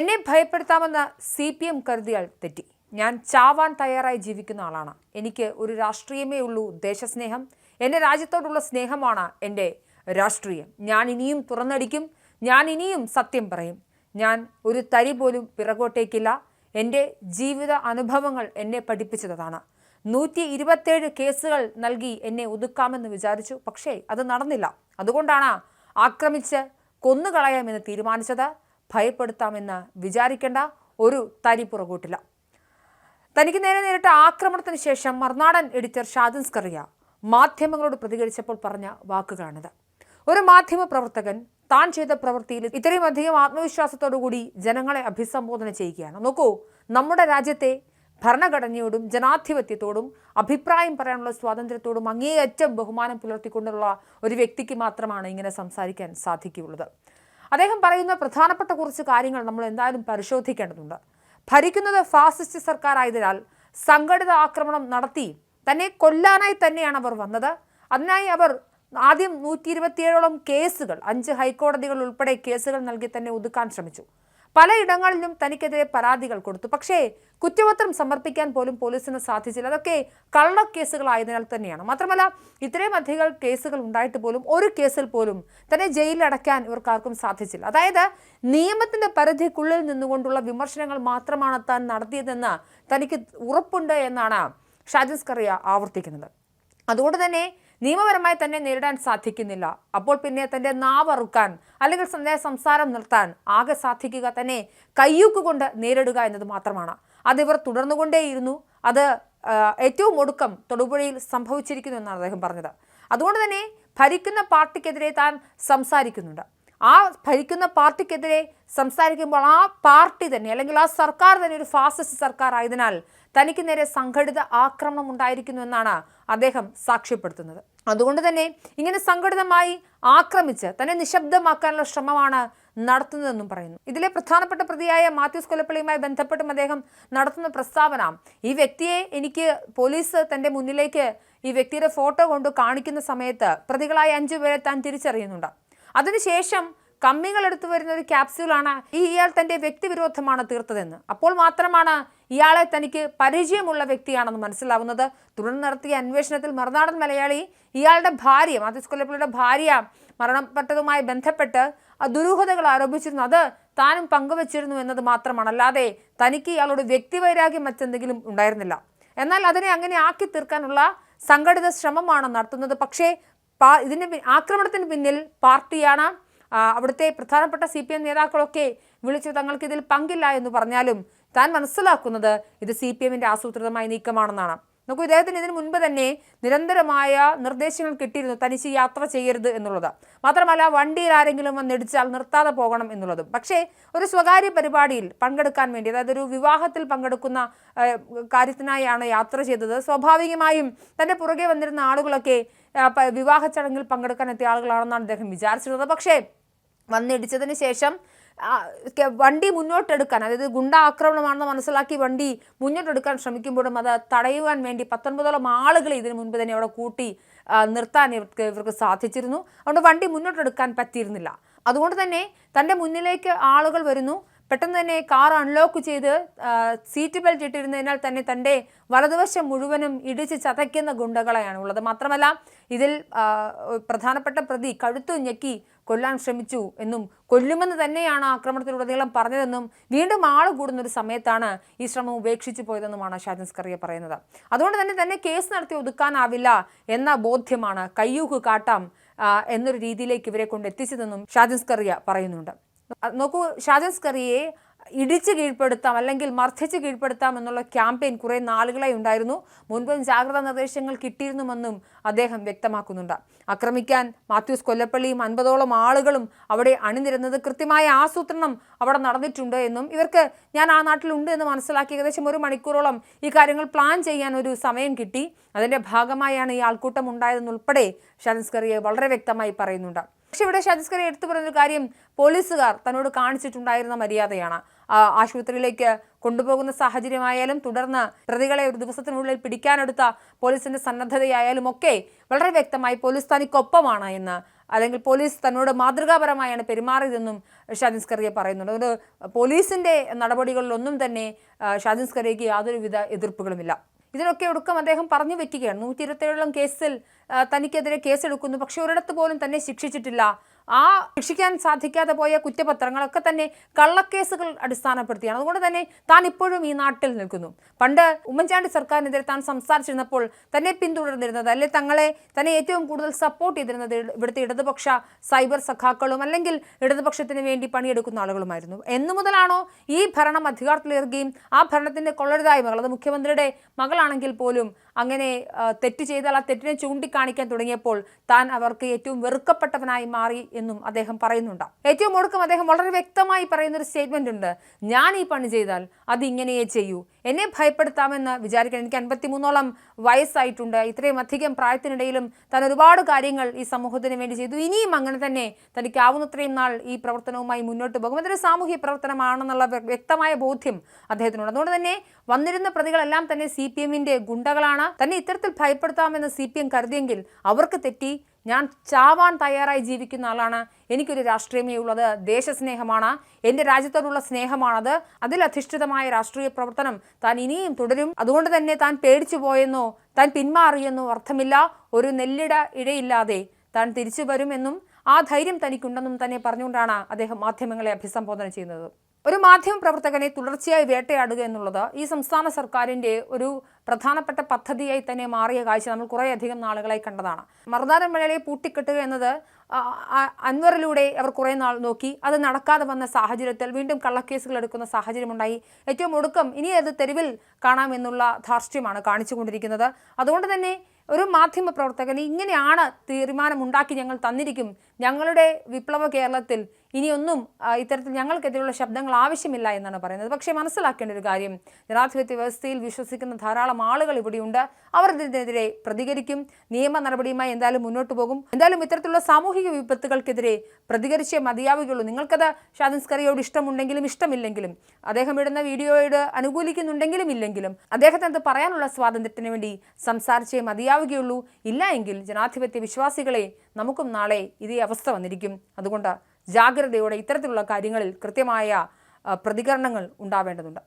എന്നെ ഭയപ്പെടുത്താമെന്ന് C P M കരുതിയാൽ തെറ്റി. ഞാൻ ചാവാൻ തയ്യാറായി ജീവിക്കുന്ന ആളാണ്. എനിക്ക് ഒരു രാഷ്ട്രീയമേ ഉള്ളൂ ദേശസ്നേഹം. എന്റെ രാജ്യത്തോടുള്ള സ്നേഹമാണ് എന്റെ രാഷ്ട്രീയം. ഞാൻ ഇനിയും തുറന്നടിക്കും. ഞാൻ ഇനിയും സത്യം പറയും. ഞാൻ ഒരു തരി പോലും പിറകോട്ടേക്കില്ല. എന്റെ ജീവിത അനുഭവങ്ങൾ എന്നെ പഠിപ്പിച്ചതാണ്. നൂറ്റി ഇരുപത്തേഴ് കേസുകൾ നൽകി എന്നെ ഒതുക്കാമെന്ന് വിചാരിച്ചു. പക്ഷേ അത് നടന്നില്ല. അതുകൊണ്ടാണ് ആക്രമിച്ച് കൊന്നുകളയാമെന്ന് തീരുമാനിച്ചത്. ഭയപ്പെടുത്താമെന്ന് വിചാരിക്കേണ്ട ഒരു തരി പുറകോട്ടില്ല. തനിക്ക് നേരെ നേരിട്ട ആക്രമണത്തിന് ശേഷം മറുനാടൻ എഡിറ്റർ ഷാദിൻ സ്കറിയ മാധ്യമങ്ങളോട് പ്രതികരിച്ചപ്പോൾ പറഞ്ഞ വാക്കുകളാണിത്. ഒരു മാധ്യമ പ്രവർത്തകൻ താൻ ചെയ്ത പ്രവൃത്തിയിൽ ഇത്രയും അധികം ആത്മവിശ്വാസത്തോടുകൂടി ജനങ്ങളെ അഭിസംബോധന ചെയ്യുകയാണ്. നോക്കൂ നമ്മുടെ രാജ്യത്തെ ഭരണഘടനയോടും ജനാധിപത്യത്തോടും അഭിപ്രായം പറയാനുള്ള സ്വാതന്ത്ര്യത്തോടും അങ്ങേയറ്റം ബഹുമാനം പുലർത്തിക്കൊണ്ടുള്ള ഒരു വ്യക്തിക്ക് മാത്രമാണ് ഇങ്ങനെ സംസാരിക്കാൻ സാധിക്കുകയുള്ളത്. അദ്ദേഹം പറയുന്ന പ്രധാനപ്പെട്ട കുറച്ച് കാര്യങ്ങൾ നമ്മൾ എന്തായാലും പരിശോധിക്കേണ്ടതുണ്ട്. ഭരിക്കുന്നത് ഫാസിസ്റ്റ് സർക്കാർ ആയതിനാൽ സംഘടിത ആക്രമണം നടത്തി തന്നെ കൊല്ലാനായി തന്നെയാണ് അവർ വന്നത്. അതിനായി അവർ ആദ്യം നൂറ്റി ഇരുപത്തിയേഴോളം കേസുകൾ അഞ്ച് ഹൈക്കോടതികൾ ഉൾപ്പെടെ കേസുകൾ നൽകി തന്നെ ഒതുക്കാൻ ശ്രമിച്ചു. പലയിടങ്ങളിലും തനിക്കെതിരെ പരാതികൾ കൊടുത്തു. പക്ഷേ കുറ്റപത്രം സമർപ്പിക്കാൻ പോലും പോലീസിന് സാധിച്ചില്ല. അതൊക്കെ കള്ളക്കേസുകളായതിനാൽ തന്നെയാണ്. മാത്രമല്ല ഇത്രയും അധികം കേസുകൾ ഉണ്ടായിട്ട് പോലും ഒരു കേസിൽ പോലും തന്നെ ജയിലിലടയ്ക്കാൻ ഇവർക്കാർക്കും സാധിച്ചില്ല. അതായത് നിയമത്തിന്റെ പരിധിക്കുള്ളിൽ നിന്നുകൊണ്ടുള്ള വിമർശനങ്ങൾ മാത്രമാണ് താൻ നടത്തിയതെന്ന് തനിക്ക് ഉറപ്പുണ്ട് എന്നാണ് ഷാജിസ് കറിയ ആവർത്തിക്കുന്നത്. അതുകൊണ്ട് തന്നെ നിയമപരമായി തന്നെ നേരിടാൻ സാധിക്കുന്നില്ല. അപ്പോൾ പിന്നെ തന്റെ നാവറുക്കാൻ അല്ലെങ്കിൽ തന്റെ സംസാരം നിർത്താൻ ആകെ സാധിക്കുക തന്നെ കയ്യൂക്കുകൊണ്ട് നേരിടുക എന്നത് മാത്രമാണ്. അതിവർ തുടർന്നുകൊണ്ടേയിരുന്നു. അത് ഏറ്റവും ഒടുക്കം തൊടുപുഴയിൽ സംഭവിച്ചിരിക്കുന്നു എന്നാണ് അദ്ദേഹം പറഞ്ഞത്. അതുകൊണ്ട് തന്നെ ഭരിക്കുന്ന പാർട്ടിക്കെതിരെ താൻ സംസാരിക്കുന്നുണ്ട്. ആ ഭരിക്കുന്ന പാർട്ടിക്കെതിരെ സംസാരിക്കുമ്പോൾ ആ പാർട്ടി തന്നെ അല്ലെങ്കിൽ ആ സർക്കാർ തന്നെ ഒരു ഫാസിസ്റ്റ് സർക്കാർ ആയതിനാൽ തനിക്ക് നേരെ സംഘടിത ആക്രമണം ഉണ്ടായിരിക്കുന്നു എന്നാണ് അദ്ദേഹം സാക്ഷ്യപ്പെടുത്തുന്നത്. അതുകൊണ്ട് തന്നെ ഇങ്ങനെ സംഘടിതമായി ആക്രമിച്ച് തന്നെ നിശബ്ദമാക്കാനുള്ള ശ്രമമാണ് നടത്തുന്നതെന്നും പറയുന്നു. ഇതിലെ പ്രധാനപ്പെട്ട പ്രതിയായ മാത്യൂസ് കൊലപ്പള്ളിയുമായി ബന്ധപ്പെട്ടും അദ്ദേഹം നടത്തുന്ന പ്രസ്താവന ഈ വ്യക്തിയെ എനിക്ക് പോലീസ് തന്റെ മുന്നിലേക്ക് ഈ വ്യക്തിയുടെ ഫോട്ടോ കൊണ്ട് കാണിക്കുന്ന സമയത്ത് പ്രതികളായ അഞ്ചു പേരെ താൻ തിരിച്ചറിയുന്നുണ്ട്. അതിനുശേഷം കമ്മികൾ എടുത്തു വരുന്ന ഒരു ക്യാപ്സ്യൂളാണ് ഈ ഇയാൾ തന്റെ വ്യക്തിവിരോധമാണ് തീർത്തതെന്ന്. അപ്പോൾ മാത്രമാണ് ഇയാളെ തനിക്ക് പരിചയമുള്ള വ്യക്തിയാണെന്ന് മനസ്സിലാവുന്നത്. തുടർന്ന് നടത്തിയ അന്വേഷണത്തിൽ മറുനാടൻ മലയാളി ഇയാളുടെ ഭാര്യ മാത്യൂസ് കൊല്ലപ്പള്ളിയുടെ ഭാര്യ മരണപ്പെട്ടതുമായി ബന്ധപ്പെട്ട് ദുരൂഹതകൾ ആരോപിച്ചിരുന്നു. അത് താനും പങ്കുവച്ചിരുന്നു എന്നത് മാത്രമാണ്. അല്ലാതെ തനിക്ക് ഇയാളോട് വ്യക്തിവൈരാഗ്യം മറ്റെന്തെങ്കിലും ഉണ്ടായിരുന്നില്ല. എന്നാൽ അതിനെ അങ്ങനെ ആക്കി തീർക്കാനുള്ള സംഘടിത ശ്രമമാണ് നടത്തുന്നത്. പക്ഷേ ഇതിന് ആക്രമണത്തിന് പിന്നിൽ പാർട്ടിയാണ് അവിടുത്തെ പ്രധാനപ്പെട്ട സി പി എം നേതാക്കളൊക്കെ വിളിച്ച് തങ്ങൾക്ക് ഇതിൽ പങ്കില്ല എന്ന് പറഞ്ഞാലും താൻ മനസ്സിലാക്കുന്നത് ഇത് സി പി എമ്മിന്റെ ആസൂത്രിതമായ നീക്കമാണെന്നാണ്. നോക്കൂ ഇദ്ദേഹത്തിന് ഇതിനു മുൻപ് തന്നെ നിരന്തരമായ നിർദ്ദേശങ്ങൾ കിട്ടിയിരുന്നു തനിച്ച് യാത്ര ചെയ്യരുത് എന്നുള്ളത്. മാത്രമല്ല വണ്ടിയിൽ ആരെങ്കിലും വന്നിടിച്ചാൽ നിർത്താതെ പോകണം എന്നുള്ളതും. പക്ഷേ ഒരു സ്വകാര്യ പരിപാടിയിൽ പങ്കെടുക്കാൻ വേണ്ടി അതായത് ഒരു വിവാഹത്തിൽ പങ്കെടുക്കുന്ന കാര്യത്തിനായാണ് യാത്ര ചെയ്തത്. സ്വാഭാവികമായും തന്റെ പുറകെ വന്നിരുന്ന ആളുകളൊക്കെ വിവാഹ ചടങ്ങിൽ പങ്കെടുക്കാൻ എത്തിയ ആളുകളാണെന്നാണ് അദ്ദേഹം വിചാരിച്ചിരുന്നത്. പക്ഷേ വന്നിടിച്ചതിന് ശേഷം വണ്ടി മുന്നോട്ടെടുക്കാൻ അതായത് ഗുണ്ട ആക്രമണമാണെന്ന് മനസ്സിലാക്കി വണ്ടി മുന്നോട്ടെടുക്കാൻ ശ്രമിക്കുമ്പോഴും അത് തടയുവാൻ വേണ്ടി പത്തൊൻപതോളം ആളുകളെ ഇതിനു മുൻപ് തന്നെ അവിടെ കൂട്ടി നിർത്താൻ ഇവർക്ക് ഇവർക്ക് സാധിച്ചിരുന്നു. അതുകൊണ്ട് വണ്ടി മുന്നോട്ടെടുക്കാൻ പറ്റിയിരുന്നില്ല. അതുകൊണ്ട് തന്നെ തന്റെ മുന്നിലേക്ക് ആളുകൾ വരുന്നു. പെട്ടെന്ന് തന്നെ കാർ അൺലോക്ക് ചെയ്ത് സീറ്റ് ബെൽറ്റ് ഇട്ടിരുന്നതിനാൽ തന്നെ തന്റെ വലതുവശം മുഴുവനും ഇടിച്ച് ചതയ്ക്കുന്ന ഗുണ്ടകളെയാണ് ഉള്ളത്. മാത്രമല്ല ഇതിൽ പ്രധാനപ്പെട്ട പ്രതി കഴുത്തു ഞെക്കി കൊല്ലാൻ ശ്രമിച്ചു എന്നും കൊല്ലുമെന്ന് തന്നെയാണ് ആക്രമണത്തിലുടനീളം പറഞ്ഞതെന്നും വീണ്ടും ആൾ കൂടുന്ന ഒരു സമയത്താണ് ഈ ശ്രമം ഉപേക്ഷിച്ചു പോയതെന്നുമാണ് ഷാജൻ സ്കറിയ പറയുന്നത്. അതുകൊണ്ട് തന്നെ തന്നെ കേസ് നടത്തി ഒതുക്കാനാവില്ല എന്ന ബോധ്യമാണ് കയ്യൂക്ക് കാട്ടാം എന്നൊരു രീതിയിലേക്ക് ഇവരെ കൊണ്ട് എത്തിച്ചതെന്നും ഷാജൻ സ്കറിയ പറയുന്നുണ്ട്. നോക്കൂ ഷാജൻ സ്കറിയെ ഇടിച്ച് കീഴ്പ്പെടുത്താം അല്ലെങ്കിൽ മർദ്ദിച്ച് കീഴ്പ്പെടുത്താം എന്നുള്ള ക്യാമ്പയിൻ കുറെ നാളുകളായി ഉണ്ടായിരുന്നു. മുൻപും ജാഗ്രതാ നിർദ്ദേശങ്ങൾ കിട്ടിയിരുന്നുവെന്നും അദ്ദേഹം വ്യക്തമാക്കുന്നുണ്ട്. ആക്രമിക്കാൻ മാത്യൂസ് കൊല്ലപ്പള്ളിയും അൻപതോളം ആളുകളും അവിടെ അണിനിരുന്നത് കൃത്യമായ ആസൂത്രണം അവിടെ നടന്നിട്ടുണ്ട് എന്നും ഇവർക്ക് ഞാൻ ആ നാട്ടിലുണ്ട് എന്ന് മനസ്സിലാക്കി ഏകദേശം ഒരു മണിക്കൂറോളം ഈ കാര്യങ്ങൾ പ്ലാൻ ചെയ്യാൻ ഒരു സമയം കിട്ടി. അതിന്റെ ഭാഗമായാണ് ഈ ആൾക്കൂട്ടം ഉണ്ടായതെന്നുൾപ്പെടെ ഷാൻസ്കറിയെ വളരെ വ്യക്തമായി പറയുന്നുണ്ട്. പക്ഷെ ഇവിടെ ഷാജിസ്കറി എടുത്തു പറഞ്ഞൊരു കാര്യം പോലീസുകാർ തന്നോട് കാണിച്ചിട്ടുണ്ടായിരുന്ന മര്യാദയാണ്. ആശുപത്രിയിലേക്ക് കൊണ്ടുപോകുന്ന സാഹചര്യമായാലും തുടർന്ന് പ്രതികളെ ഒരു ദിവസത്തിനുള്ളിൽ പിടിക്കാനെടുത്ത പോലീസിന്റെ സന്നദ്ധതയായാലും ഒക്കെ വളരെ വ്യക്തമായി പോലീസ് തനിക്കൊപ്പമാണ് എന്ന് അല്ലെങ്കിൽ പോലീസ് തന്നോട് മാതൃകാപരമായാണ് പെരുമാറിയതെന്നും സ്കറിയ പറയുന്നുണ്ട്. അതുകൊണ്ട് പോലീസിന്റെ നടപടികളിലൊന്നും തന്നെ സ്കറിയയ്ക്ക് യാതൊരുവിധ എതിർപ്പുകളുമില്ല. ഇതിനൊക്കെ ഒടുക്കം അദ്ദേഹം പറഞ്ഞു വെക്കുകയാണ്. നൂറ്റി ഇരുപത്തേഴോളം കേസിൽ തനിക്കെതിരെ കേസെടുക്കുന്നു. പക്ഷെ ഒരിടത്ത് പോലും തന്നെ ശിക്ഷിച്ചിട്ടില്ല. ആ ശിക്ഷിക്കാൻ സാധിക്കാതെ പോയ കുറ്റപത്രങ്ങളൊക്കെ തന്നെ കള്ളക്കേസുകൾ അടിസ്ഥാനപ്പെടുത്തിയാണ്. അതുകൊണ്ട് തന്നെ താൻ ഇപ്പോഴും ഈ നാട്ടിൽ നിൽക്കുന്നു. പണ്ട് ഉമ്മൻചാണ്ടി സർക്കാരിനെതിരെ താൻ സംസാരിച്ചിരുന്നപ്പോൾ തന്നെ പിന്തുടർന്നിരുന്നത് അല്ലെ തങ്ങളെ തന്നെ ഏറ്റവും കൂടുതൽ സപ്പോർട്ട് ചെയ്തിരുന്നത് ഇവിടുത്തെ ഇടതുപക്ഷ സൈബർ സഖാക്കളും അല്ലെങ്കിൽ ഇടതുപക്ഷത്തിന് വേണ്ടി പണിയെടുക്കുന്ന ആളുകളുമായിരുന്നു. എന്നു മുതലാണോ ഈ ഭരണം അധികാരത്തിലേറുകയും ആ ഭരണത്തിന്റെ കൊള്ളരുതായ്മകൾ? അത് മുഖ്യമന്ത്രിയുടെ മകളാണെങ്കിൽ പോലും അങ്ങനെ തെറ്റ് ചെയ്താൽ ആ തെറ്റിനെ ചൂണ്ടിക്കാണിക്കാൻ തുടങ്ങിയപ്പോൾ താൻ അവർക്ക് ഏറ്റവും വെറുക്കപ്പെട്ടവനായി മാറി എന്നും അദ്ദേഹം പറയുന്നുണ്ട്. ഏറ്റവും ഒടുക്കം അദ്ദേഹം വളരെ വ്യക്തമായി പറയുന്ന ഒരു സ്റ്റേറ്റ്മെന്റ് ഉണ്ട്. ഞാൻ ഈ പണി ചെയ്താൽ അത് ഇങ്ങനെയേ ചെയ്യൂ. എന്നെ ഭയപ്പെടുത്താമെന്ന് വിചാരിക്കണം. എനിക്ക് അൻപത്തിമൂന്നോളം വയസ്സായിട്ടുണ്ട്. ഇത്രയും അധികം പ്രായത്തിനിടയിലും താൻ ഒരുപാട് കാര്യങ്ങൾ ഈ സമൂഹത്തിന് വേണ്ടി ചെയ്തു. ഇനിയും അങ്ങനെ തന്നെ തനിക്കാവുന്നത്രയും നാൾ ഈ പ്രവർത്തനവുമായി മുന്നോട്ട് പോകും. അതൊരു സാമൂഹ്യ പ്രവർത്തനമാണെന്നുള്ള വ്യക്തമായ ബോധ്യം അദ്ദേഹത്തിനുണ്ട്. അതുകൊണ്ട് തന്നെ വന്നിരുന്ന പ്രതികളെല്ലാം തന്നെ സി പി എമ്മിന്റെ ഗുണ്ടകളാണ്. തന്നെ ഇത്തരത്തിൽ ഭയപ്പെടുത്താമെന്ന് സി പി എം കരുതിയെങ്കിൽ അവർക്ക് തെറ്റി ഞാൻ ചാവാൻ തയ്യാറായി ജീവിക്കുന്ന ആളാണ്. എനിക്കൊരു രാഷ്ട്രീയമേ ഉള്ളത് ദേശസ്നേഹമാണ്. എന്റെ രാജ്യത്തോടുള്ള സ്നേഹമാണത്. അതിലധിഷ്ഠിതമായ രാഷ്ട്രീയ പ്രവർത്തനം താൻ ഇനിയും തുടരും. അതുകൊണ്ട് തന്നെ താൻ പേടിച്ചു പോയെന്നോ താൻ പിന്മാറിയെന്നോ അർത്ഥമില്ല. ഒരു നെല്ലിട ഇടയില്ലാതെ താൻ തിരിച്ചു വരുമെന്നും ആ ധൈര്യം തനിക്കുണ്ടെന്നും തന്നെ പറഞ്ഞുകൊണ്ടാണ് അദ്ദേഹം മാധ്യമങ്ങളെ അഭിസംബോധന ചെയ്യുന്നത്. ഒരു മാധ്യമ പ്രവർത്തകനെ തുടർച്ചയായി വേട്ടയാടുക എന്നുള്ളത് ഈ സംസ്ഥാന സർക്കാരിന്റെ ഒരു പ്രധാനപ്പെട്ട പദ്ധതിയായി തന്നെ മാറിയ കാഴ്ച നമ്മൾ കുറേയധികം നാളുകളായി കണ്ടതാണ്. മറുനാടൻ മലയാളിയെ പൂട്ടിക്കെട്ടുക എന്നത് അൻവറിലൂടെ അവർ കുറേ നാൾ നോക്കി. അത് നടക്കാതെ വന്ന സാഹചര്യത്തിൽ വീണ്ടും കള്ളക്കേസുകൾ എടുക്കുന്ന സാഹചര്യമുണ്ടായി. ഏറ്റവും ഒടുക്കം ഇനി അത് തെരുവിൽ കാണാമെന്നുള്ള ധാർഷ്ട്യമാണ് കാണിച്ചുകൊണ്ടിരിക്കുന്നത് അതുകൊണ്ട് തന്നെ ഒരു മാധ്യമ പ്രവർത്തകന് ഇങ്ങനെയാണ് തീരുമാനമുണ്ടാക്കി ഞങ്ങൾ തന്നിരിക്കും. ഞങ്ങളുടെ വിപ്ലവ കേരളത്തിൽ ഇനിയൊന്നും ഇത്തരത്തിൽ ഞങ്ങൾക്കെതിരെയുള്ള ശബ്ദങ്ങൾ ആവശ്യമില്ല എന്നാണ് പറയുന്നത്. പക്ഷേ മനസ്സിലാക്കേണ്ട ഒരു കാര്യം ജനാധിപത്യ വ്യവസ്ഥയിൽ വിശ്വസിക്കുന്ന ധാരാളം ആളുകൾ ഇവിടെയുണ്ട്. അവർ ഇതിനെതിരെ പ്രതികരിക്കും. നിയമ നടപടിയുമായി എന്തായാലും മുന്നോട്ട് പോകും. എന്തായാലും ഇത്തരത്തിലുള്ള സാമൂഹിക വിപത്തുകൾക്കെതിരെ പ്രതികരിച്ചേ മതിയാവുകയുള്ളൂ. നിങ്ങൾക്കത് ഷാദിൻ സ്കറിയോട് ഇഷ്ടമുണ്ടെങ്കിലും ഇഷ്ടമില്ലെങ്കിലും അദ്ദേഹം ഇടുന്ന വീഡിയോയോട് അനുകൂലിക്കുന്നുണ്ടെങ്കിലും ഇല്ലെങ്കിലും അദ്ദേഹത്തിന് അത് പറയാനുള്ള സ്വാതന്ത്ര്യത്തിന് വേണ്ടി സംസാരിച്ചേ മതിയാവുകയുള്ളൂ. ഇല്ല എങ്കിൽ ജനാധിപത്യ വിശ്വാസികളെ നമുക്കും നാളെ ഇതേ അവസ്ഥ വന്നിരിക്കും. അതുകൊണ്ട് ജാഗ്രതയോടെ ഇത്തരത്തിലുള്ള കാര്യങ്ങളിൽ കൃത്യമായ പ്രതികരണങ്ങൾ ഉണ്ടാവേണ്ടതുണ്ട്.